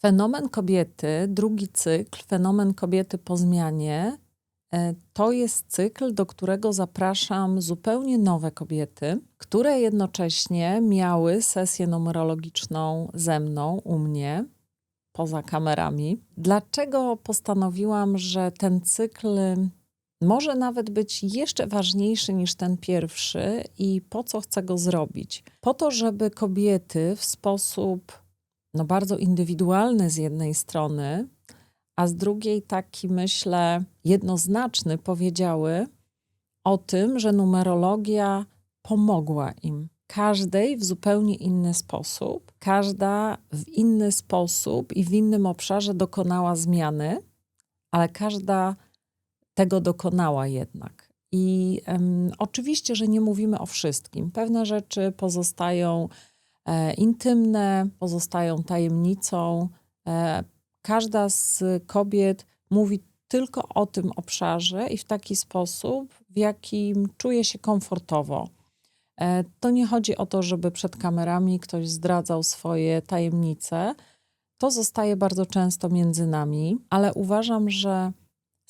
Fenomen kobiety, drugi cykl, fenomen kobiety po zmianie, e, to jest cykl, do którego zapraszam zupełnie nowe kobiety, które jednocześnie miały sesję numerologiczną ze mną, u mnie, poza kamerami. Dlaczego postanowiłam, że ten cykl może nawet być jeszcze ważniejszy niż ten pierwszy i po co chcę go zrobić? Po to, żeby kobiety w sposób no, bardzo indywidualny z jednej strony, a z drugiej taki, myślę, jednoznaczny powiedziały o tym, że numerologia pomogła im. Każdej w zupełnie inny sposób, każda w inny sposób i w innym obszarze dokonała zmiany, ale każda tego dokonała jednak. I em, oczywiście, że nie mówimy o wszystkim. Pewne rzeczy pozostają intymne, pozostają tajemnicą. E, każda z kobiet mówi tylko o tym obszarze i w taki sposób, w jakim czuje się komfortowo. E, To nie chodzi o to, żeby przed kamerami ktoś zdradzał swoje tajemnice. To zostaje bardzo często między nami, ale uważam, że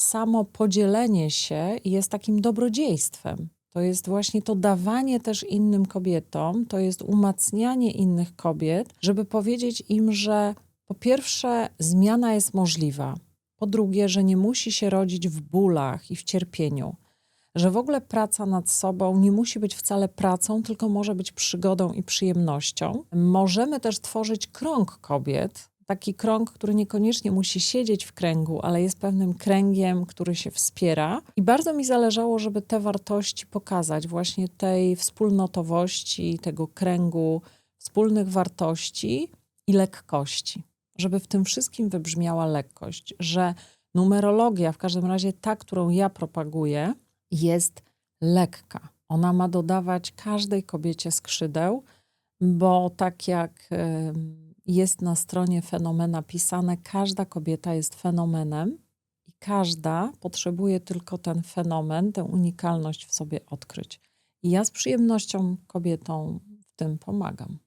samo podzielenie się jest takim dobrodziejstwem. To jest właśnie to dawanie też innym kobietom, to jest umacnianie innych kobiet, żeby powiedzieć im, że po pierwsze, zmiana jest możliwa. Po drugie, że nie musi się rodzić w bólach i w cierpieniu. Że w ogóle praca nad sobą nie musi być wcale pracą, tylko może być przygodą i przyjemnością. Możemy też tworzyć krąg kobiet, taki krąg, który niekoniecznie musi siedzieć w kręgu, ale jest pewnym kręgiem, który się wspiera. I bardzo mi zależało, żeby te wartości pokazać, właśnie tej wspólnotowości, tego kręgu wspólnych wartości i lekkości. Żeby w tym wszystkim wybrzmiała lekkość, że numerologia, w każdym razie ta, którą ja propaguję, jest lekka. Ona ma dodawać każdej kobiecie skrzydeł, bo tak jak em, jest na stronie fenomena pisane, każda kobieta jest fenomenem i każda potrzebuje tylko ten fenomen, tę unikalność w sobie odkryć. I ja z przyjemnością kobietom w tym pomagam.